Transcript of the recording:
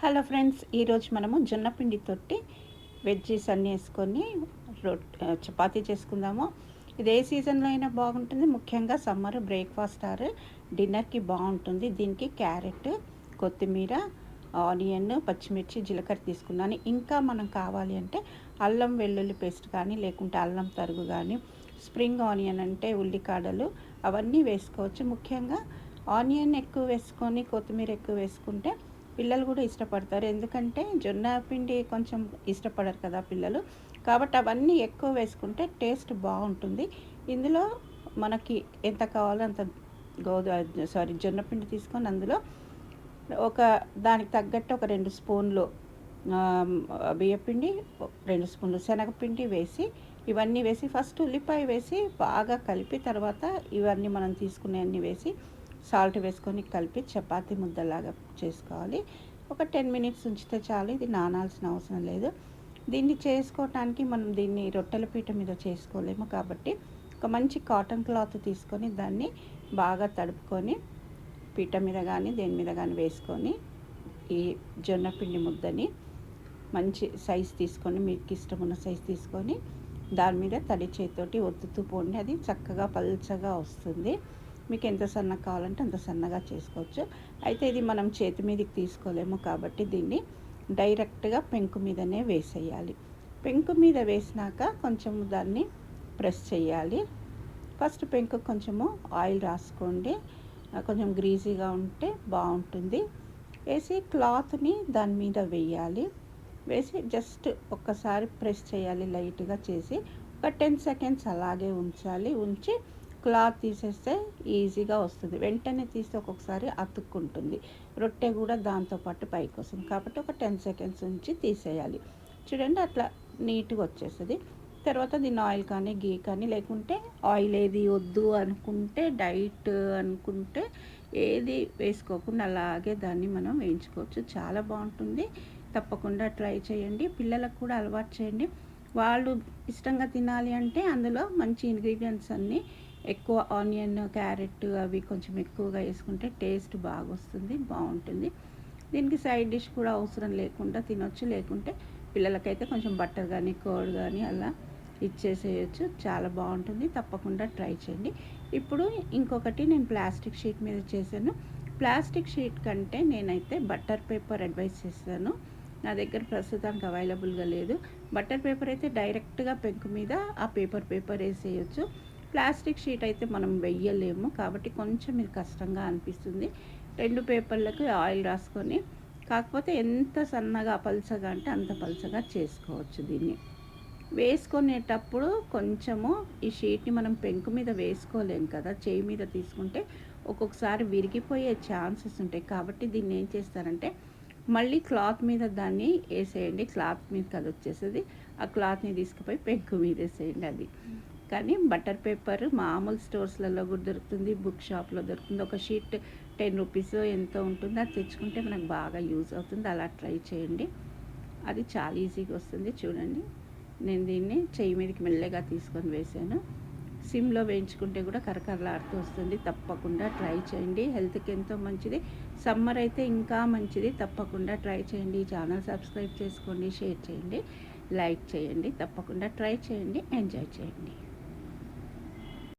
Hello friends ఈరోజు మనము జొన్న పిండి తోటి వెజ్జీస్ అన్నీ వేసుకొని రొట్ చపాతీ చేసుకుందాము. ఇది ఏ సీజన్లో అయినా బాగుంటుంది. ముఖ్యంగా సమ్మర్ బ్రేక్ఫాస్ట్ ఆర్ డిన్నర్కి బాగుంటుంది. దీనికి క్యారెట్ కొత్తిమీర ఆనియన్ పచ్చిమిర్చి జీలకర్ర తీసుకున్నాను. ఇంకా మనం కావాలి అంటే అల్లం వెల్లుల్లి పేస్ట్ కానీ లేకుంటే అల్లం తరుగు కానీ స్ప్రింగ్ ఆనియన్ అంటే ఉల్లికాడలు అవన్నీ వేసుకోవచ్చు. ముఖ్యంగా ఆనియన్ ఎక్కువ వేసుకొని కొత్తిమీర ఎక్కువ వేసుకుంటే పిల్లలు కూడా ఇష్టపడతారు. ఎందుకంటే జొన్న పిండి కొంచెం ఇష్టపడరు కదా పిల్లలు. కాబట్టి అవన్నీ ఎక్కువ వేసుకుంటే టేస్ట్ బాగుంటుంది. ఇందులో మనకి ఎంత కావాలో అంత గోధుమ సారీ జొన్న పిండి తీసుకొని అందులో ఒక దానికి తగ్గట్టు ఒక రెండు స్పూన్లు బియ్యపిండి రెండు స్పూన్లు శనగపిండి వేసి ఇవన్నీ వేసి ఫస్ట్ ఉల్లిపాయ వేసి బాగా కలిపి తర్వాత ఇవన్నీ మనం తీసుకునేవన్నీ వేసి సాల్ట్ వేసుకొని కలిపి చపాతి ముద్దలాగా చేసుకోవాలి. ఒక టెన్ మినిట్స్ ఉంచితే చాలు ఇది నానాల్సిన అవసరం లేదు. దీన్ని చేసుకోవటానికి మనం దీన్ని రొట్టెల పీట మీద చేసుకోలేము కాబట్టి ఒక మంచి కాటన్ క్లాత్ తీసుకొని దాన్ని బాగా తడుపుకొని పీట మీద కానీ దేని మీద కానీ వేసుకొని ఈ జొన్న పిండి ముద్దని మంచి సైజ్ తీసుకొని మీకు ఇష్టం ఉన్న సైజ్ తీసుకొని దాని మీద తడి చేతితోటి ఒత్తుతూ పోండి. అది చక్కగా పల్చగా వస్తుంది. మీకు ఎంత సన్నగా కావాలంటే అంత సన్నగా చేసుకోవచ్చు. అయితే ఇది మనం చేతి మీదకి తీసుకోలేము కాబట్టి దీన్ని డైరెక్ట్గా పెంకు మీదనే వేసేయాలి. పెంకు మీద వేసినాక కొంచెము దాన్ని ప్రెస్ చేయాలి. ఫస్ట్ పెంకు కొంచెము ఆయిల్ రాసుకోండి. కొంచెం గ్రీజీగా ఉంటే బాగుంటుంది. వేసి క్లాత్ని దాని మీద వేయాలి. వేసి జస్ట్ ఒక్కసారి ప్రెస్ చేయాలి లైట్గా చేసి ఒక టెన్ సెకండ్స్ అలాగే ఉంచాలి. ఉంచి క్లాత్ తీసేస్తే ఈజీగా వస్తుంది. వెంటనే తీస్తే ఒక్కొక్కసారి అతుక్కుంటుంది. రొట్టె కూడా దాంతోపాటు పైకి వస్తుంది. కాబట్టి ఒక టెన్ సెకండ్స్ నుంచి తీసేయాలి. చూడండి అట్లా నీట్గా వచ్చేస్తుంది. తర్వాత దీన్ని ఆయిల్ కానీ గీ కానీ లేకుంటే ఆయిల్ ఏది వద్దు అనుకుంటే డైట్ అనుకుంటే ఏది వేసుకోకుండా అలాగే దాన్ని మనం వేయించుకోవచ్చు. చాలా బాగుంటుంది. తప్పకుండా ట్రై చేయండి. పిల్లలకు కూడా అలవాటు చేయండి. వాళ్ళు ఇష్టంగా తినాలి అంటే అందులో మంచి ఇంగ్రీడియంట్స్ అన్నీ ఎక్కువ ఆనియన్ క్యారెట్ అవి కొంచెం ఎక్కువగా వేసుకుంటే టేస్ట్ బాగా వస్తుంది బాగుంటుంది. దీనికి సైడ్ డిష్ కూడా అవసరం లేకుండా తినొచ్చు లేకుంటే పిల్లలకైతే కొంచెం బట్టర్ కానీ కోడ్ కానీ అలా ఇచ్చేసేయచ్చు. చాలా బాగుంటుంది. తప్పకుండా ట్రై చేయండి. ఇప్పుడు ఇంకొకటి నేను ప్లాస్టిక్ షీట్ మీద చేశాను. ప్లాస్టిక్ షీట్ కంటే నేనైతే బట్టర్ పేపర్ అడ్వైస్ చేస్తాను. నా దగ్గర ప్రస్తుతానికి అవైలబుల్గా లేదు. బట్టర్ పేపర్ అయితే డైరెక్ట్గా పెంకు మీద ఆ పేపర్ పేపర్ వేసేయచ్చు. ప్లాస్టిక్ షీట్ అయితే మనం వెయ్యలేము. కాబట్టి కొంచెం ఇది కష్టంగా అనిపిస్తుంది. రెండు పేపర్లకు ఆయిల్ రాసుకొని కాకపోతే ఎంత సన్నగా పలుచగా అంటే అంత పలుచగా చేసుకోవచ్చు దీన్ని. వేసుకునేటప్పుడు కొంచెము ఈ షీట్ని మనం పెంకు మీద వేసుకోలేం కదా చేయి మీద తీసుకుంటే ఒక్కొక్కసారి విరిగిపోయే ఛాన్సెస్ ఉంటాయి. కాబట్టి దీన్ని ఏం చేస్తారంటే మళ్ళీ క్లాత్ మీద దాన్ని వేసేయండి. క్లాత్ మీద కదా వచ్చేసేది ఆ క్లాత్ని తీసుకుపోయి పెంకు మీద వేసేయండి అది. కానీ బటర్ పేపర్ మామూలు స్టోర్స్లలో కూడా దొరుకుతుంది బుక్ షాప్లో దొరుకుతుంది. ఒక షీట్ టెన్ రూపీస్ ఎంతో ఉంటుంది. అది తెచ్చుకుంటే మనకు బాగా యూజ్ అవుతుంది. అలా ట్రై చేయండి. అది చాలా ఈజీగా వస్తుంది. చూడండి. నేను దీన్ని చెయ్యి మీదకి మెల్లగా తీసుకొని వేసాను. సిమ్లో వేయించుకుంటే కూడా కరకరలాడుతూ వస్తుంది. తప్పకుండా ట్రై చేయండి. హెల్త్కి ఎంతో మంచిది. సమ్మర్ అయితే ఇంకా మంచిది. తప్పకుండా ట్రై చేయండి. ఛానల్ సబ్స్క్రైబ్ చేసుకోండి. షేర్ చేయండి. లైక్ చేయండి. తప్పకుండా ట్రై చేయండి. ఎంజాయ్ చేయండి.